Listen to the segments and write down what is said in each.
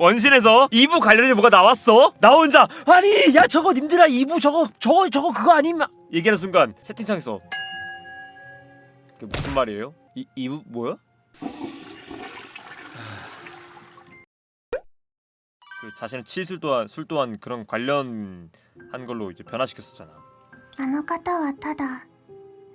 원신에서 2부 관련이 뭐가 나왔어? 나 혼자 아니 야 저거 님들아 2부 저거 저거 저거 그거 아니면 얘기하는 순간 채팅창에서 그게 무슨 말이에요? 이 2부 뭐야? 그 자신의 치술 또한 술 또한 그런 관련한 걸로 이제 변화시켰었잖아. あの方はただ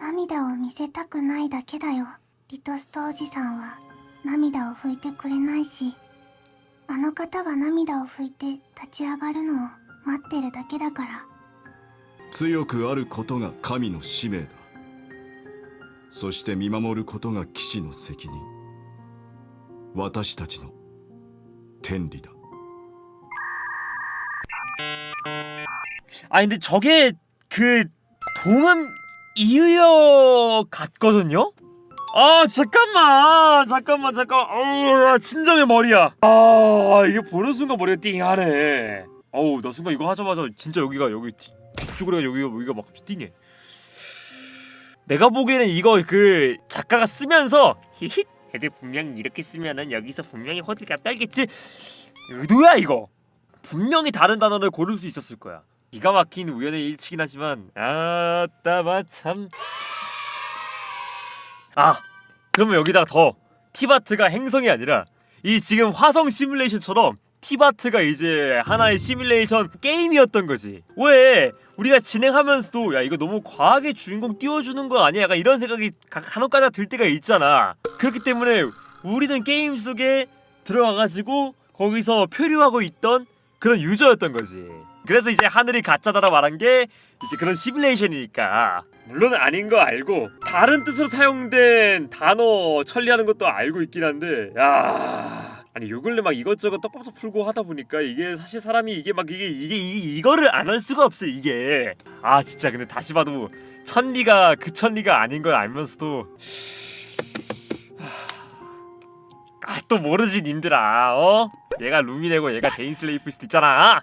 涙を見せたくないだけだよリトストおじさんは涙を拭いてくれないし あの方が涙を拭いて立ち上がるのを待ってるだけだから強くあることが神の使命だそして見守ることが騎士の責任私たちの天理だ 아니 근데 저게 그 동음 이의어 같거든요? 아 잠깐만. 잠깐만 잠깐 어우 친정의 머리야. 아 이게 보는 순간 머리가 띵하네. 어우 나 순간 이거 하자마자 진짜 여기가 여기 뒤, 뒤쪽으로 여기가 여기가 막 띵해. 내가 보기에는 이거 그 작가가 쓰면서 히힛 애들 분명 이렇게 쓰면은 여기서 분명히 호들갑 떨겠지? 의도야 이거. 분명히 다른 단어를 고를 수 있었을 거야. 기가 막힌 우연의 일치긴 하지만 아따마 참. 아 그러면 여기다가 더 티바트가 행성이 아니라 이 지금 화성 시뮬레이션처럼 티바트가 이제 하나의 시뮬레이션 게임이었던 거지. 왜 우리가 진행하면서도 야 이거 너무 과하게 주인공 띄워주는 거 아니야? 약간 이런 생각이 가- 간혹가다 들 때가 있잖아. 그렇기 때문에 우리는 게임 속에 들어가가지고 거기서 표류하고 있던 그런 유저였던 거지. 그래서 이제 하늘이 가짜다라 말한 게 이제 그런 시뮬레이션이니까. 물론 아닌 거 알고 다른 뜻으로 사용된 단어 처리하는 것도 알고 있긴 한데 야. 아니 요 근래 막 이것저것 떡밥도 풀고 하다 보니까 이게 사실 사람이 이게 막 이게 이게 이, 이거를 안 할 수가 없어 이게. 아 진짜 근데 다시 봐도 천리가 그 천리가 아닌 걸 알면서도 아 또 모르지 님들아. 어? 얘가 루미네고 얘가 데인슬레이프일 있잖아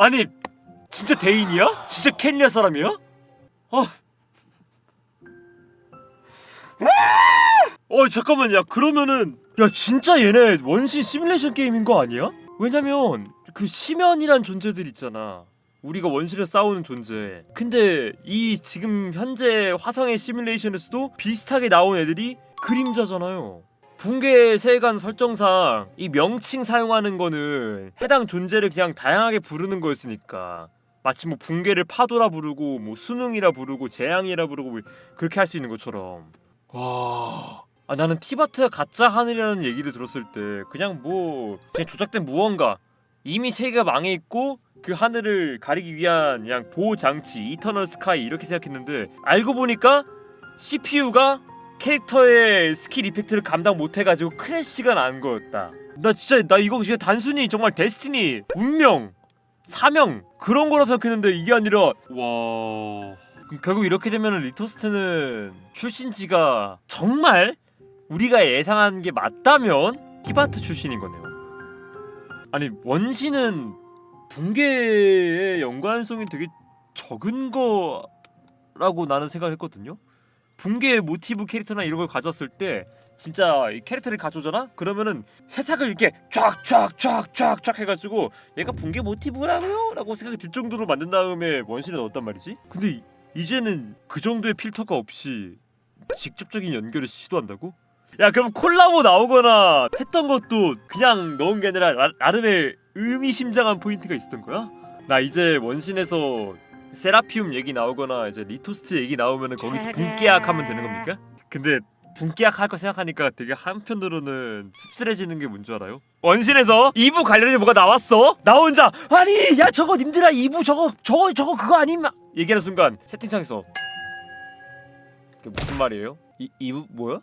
아니 진짜 대인이야? 진짜 켄리아 사람이야? 어. 어 잠깐만 야 그러면은 야 진짜 얘네 원신 시뮬레이션 게임인 거 아니야? 왜냐면 그 심연이란 존재들 있잖아 우리가 원신을 싸우는 존재 근데 이 지금 현재 화성의 시뮬레이션에서도 비슷하게 나온 애들이 그림자잖아요 붕괴 세간 설정상 이 명칭 사용하는 거는 해당 존재를 그냥 다양하게 부르는 거였으니까. 마치 뭐 붕괴를 파도라 부르고 뭐 수능이라 부르고 재앙이라 부르고 뭐 그렇게 할 수 있는 것처럼. 와. 아, 나는 티바트가 가짜 하늘이라는 얘기를 들었을 때 그냥 뭐 그냥 조작된 무언가. 이미 세계가 망해 있고 그 하늘을 가리기 위한 그냥 보호 장치 이터널 스카이 이렇게 생각했는데 알고 보니까 CPU가 캐릭터의 스킬 이펙트를 감당 못해가지고 크래시가 난 거였다. 나 진짜 나 이거 그냥 단순히 정말 데스티니 운명 사명 그런 거라 생각했는데 이게 아니라 와 결국 이렇게 되면 리토스트는 출신지가 정말 우리가 예상한 게 맞다면 티바트 출신인 거네요. 아니 원신은 붕괴의 연관성이 되게 적은 거라고 나는 생각을 했거든요. 붕괴의 모티브 캐릭터나 이런 걸 가졌을 때 진짜 이 캐릭터를 가져오잖아? 그러면은 세탁을 이렇게 쫙쫙쫙쫙쫙 해가지고 얘가 붕괴 모티브라고요? 라고 생각이 들 정도로 만든 다음에 원신에 넣었단 말이지? 근데 이- 이제는 그 정도의 필터가 없이 직접적인 연결을 시도한다고? 야 그럼 콜라보 나오거나 했던 것도 그냥 넣은 게 아니라 나, 나름의 의미심장한 포인트가 있었던 거야? 나 이제 원신에서 세라피움 얘기 나오거나 이제 리토스트 얘기 나오면은 거기서 분계약 하면 되는 겁니까? 근데 분계약 할 거 생각하니까 되게 한편으로는 씁쓸해지는 게 뭔 줄 알아요? 원신에서 2부 관련이 뭐가 나왔어? 나 혼자 아니 야 저거 님들아 2부 저거 저거 저거 그거 아니면 얘기하는 순간 채팅창에서 그게 무슨 말이에요? 이 2부 뭐야?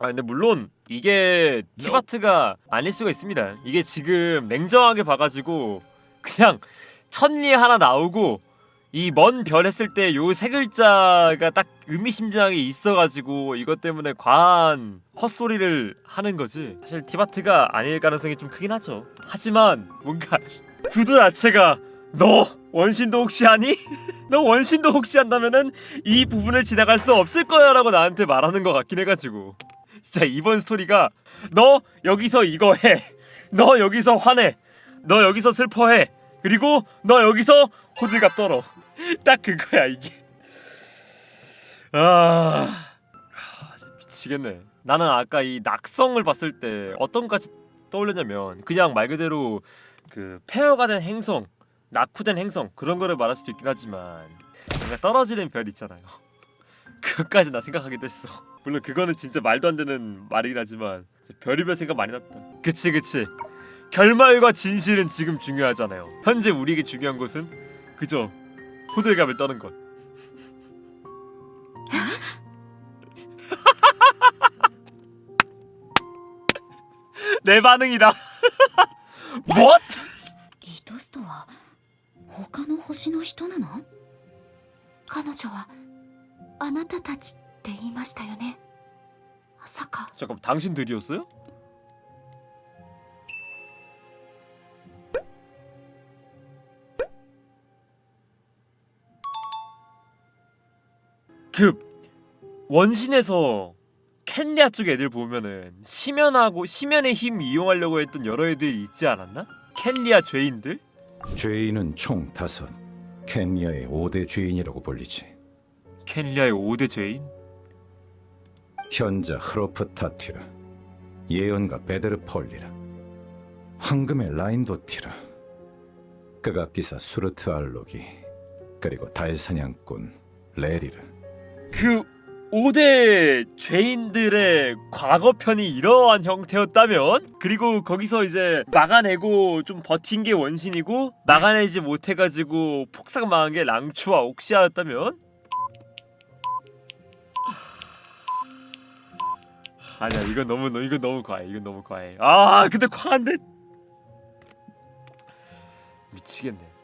아 근데 물론 이게 티바트가 아닐 수가 있습니다. 이게 지금 냉정하게 봐가지고 그냥 천리 하나 나오고 이 먼 별 했을 때 요 세 글자가 딱 의미심장하게 있어가지고 이것 때문에 과한 헛소리를 하는 거지. 사실 티바트가 아닐 가능성이 좀 크긴 하죠. 하지만 뭔가 구두 자체가 너 원신도 혹시 하니? 너 원신도 혹시 한다면은 이 부분을 지나갈 수 없을 거야 라고 나한테 말하는 것 같긴 해가지고 진짜 이번 스토리가 너 여기서 이거 해. 너 여기서 화내. 너 여기서 슬퍼해. 그리고 너 여기서 호들갑 떨어. 딱 그거야 이게. 아, 아, 미치겠네. 나는 아까 이 낙성을 봤을 때 어떤 까지 떠올렸냐면 그냥 말 그대로 그 폐허가 된 행성, 낙후된 행성 그런 거를 말할 수도 있긴 하지만 뭔가 떨어지는 별 있잖아요. 그것까지 나 생각하기도 했어. 물론 그거는 진짜 말도 안 되는 말이긴 하지만 별의별 생각 많이 났다. 그치 그치. 결말과 진실은 지금 중요하잖아요. 현재 우리에게 중요한 것은 그저 호들갑을 떠는 것. 내 반응이다. What? リトストは他の星の人なの彼女はあなたたちって言いましたよねまさか 잠깐 당신들이었어요? 그 원신에서 켄리아 쪽 애들 보면은 심연하고 심연의 힘 이용하려고 했던 여러 애들이 있지 않았나? 켄리아 죄인들? 죄인은 총 다섯. 켄리아의 5대 죄인이라고 불리지. 켄리아의 5대 죄인? 현자 흐로프 타티라, 예언가 베데르 폴리라, 황금의 라인도티라, 극악기사 수르트 알로기, 그리고 달사냥꾼 레리르. 그 5대 죄인들의 과거편이 이러한 형태였다면 그리고 거기서 이제 막아내고 좀 버틴 게 원신이고 막아내지 못해가지고 폭삭 망한 게 랑추와 옥시아였다면? 아니야 이건 너무 이건 너무 과해 이건 너무 과해. 아 근데 과한데 미치겠네